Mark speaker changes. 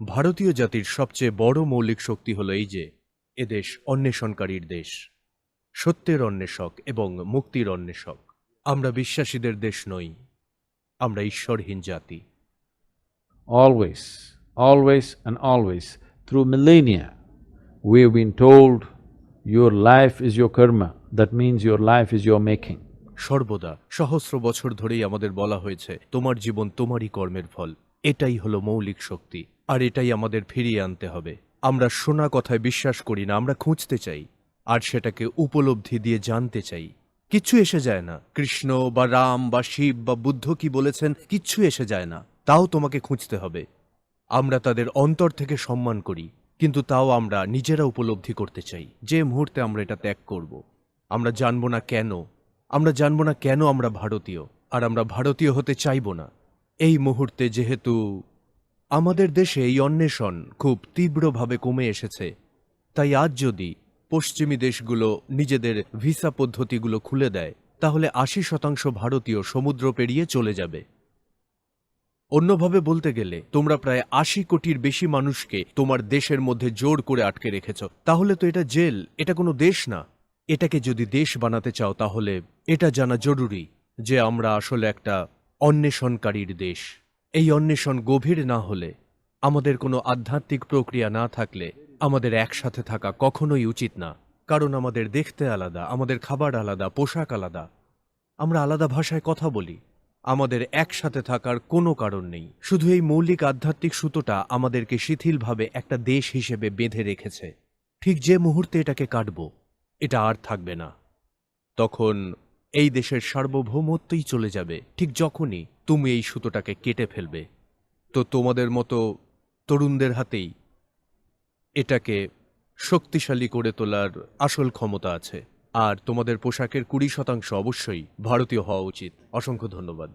Speaker 1: ভারতীয় জাতির সবচেয়ে বড় মৌলিক শক্তি হল এই যে এদেশ অন্বেষণকারীর দেশ সত্যের অন্বেষক এবং মুক্তির অন্বেষক আমরা বিশ্বাসীদের দেশ নই আমরা ঈশ্বরহীন জাতি
Speaker 2: Always, always, and always through millennia we have been told your life is your karma. That means your life is your making.
Speaker 1: সর্বদা সহস্র বছর ধরেই আমাদের বলা হয়েছে তোমার জীবন তোমারই কর্মের ফল এটাই হলো মৌলিক শক্তি, আর এটাই আমাদের ফিরিয়ে আনতে হবে। আমরা শোনা কথায় বিশ্বাস করি না, আমরা খুঁজতে চাই, আর সেটাকে উপলব্ধি দিয়ে জানতে চাই। কিচ্ছু এসে যায় না। কৃষ্ণ বা রাম বা শিব বা বুদ্ধ কি বলেছেন, কিচ্ছু এসে যায় না। তাও তোমাকে খুঁজতে হবে। আমরা তাদের অন্তর থেকে সম্মান করি, কিন্তু তাও আমরা নিজেরা উপলব্ধি করতে চাই। যে মুহূর্তে আমরা এটা ত্যাগ করব, আমরা জানব না কেন, আমরা জানব না কেন আমরা ভারতীয়, আর আমরা ভারতীয় হতে চাইব না। এই মুহূর্তে যেহেতু আমাদের দেশে এই অন্বেষণ খুব তীব্রভাবে কমে এসেছে, তাই আজ যদি পশ্চিমী দেশগুলো নিজেদের ভিসা পদ্ধতিগুলো খুলে দেয়, তাহলে আশি শতাংশ ভারতীয় সমুদ্র পেরিয়ে চলে যাবে। অন্যভাবে বলতে গেলে, তোমরা প্রায় আশি কোটির বেশি মানুষকে তোমার দেশের মধ্যে জোর করে আটকে রেখেছ। তাহলে তো এটা জেল, এটা কোনো দেশ না। এটাকে যদি দেশ বানাতে চাও তাহলে এটা জানা জরুরি যে আমরা আসলে একটা অন্বেষণকারীর দেশ। এই অন্বেষণ গভীর না হলে, আমাদের কোনো আধ্যাত্মিক প্রক্রিয়া না থাকলে, আমাদের একসাথে থাকা কখনোই উচিত না। কারণ আমাদের দেখতে আলাদা, আমাদের খাবার আলাদা, পোশাক আলাদা। আমরা আলাদা ভাষায় কথা বলি। আমাদের একসাথে থাকার কোনো কারণ নেই। শুধু এই মৌলিক আধ্যাত্মিক সুতোটা আমাদেরকে শিথিলভাবে একটা দেশ হিসেবে বেঁধে রেখেছে। ঠিক যে মুহূর্তে এটাকে কাটব, এটা আর থাকবে না। তখন এই দেশের সার্বভৌমত্বই চলে যাবে, ঠিক যখনই তুমি এই সুতোটাকে কেটে ফেলবে। তো তোমাদের মতো তরুণদের হাতেই এটাকে শক্তিশালী করে তোলার আসল ক্ষমতা আছে। আর তোমাদের পোশাকের কুড়ি শতাংশ অবশ্যই ভারতীয় হওয়া উচিত। অসংখ্য ধন্যবাদ।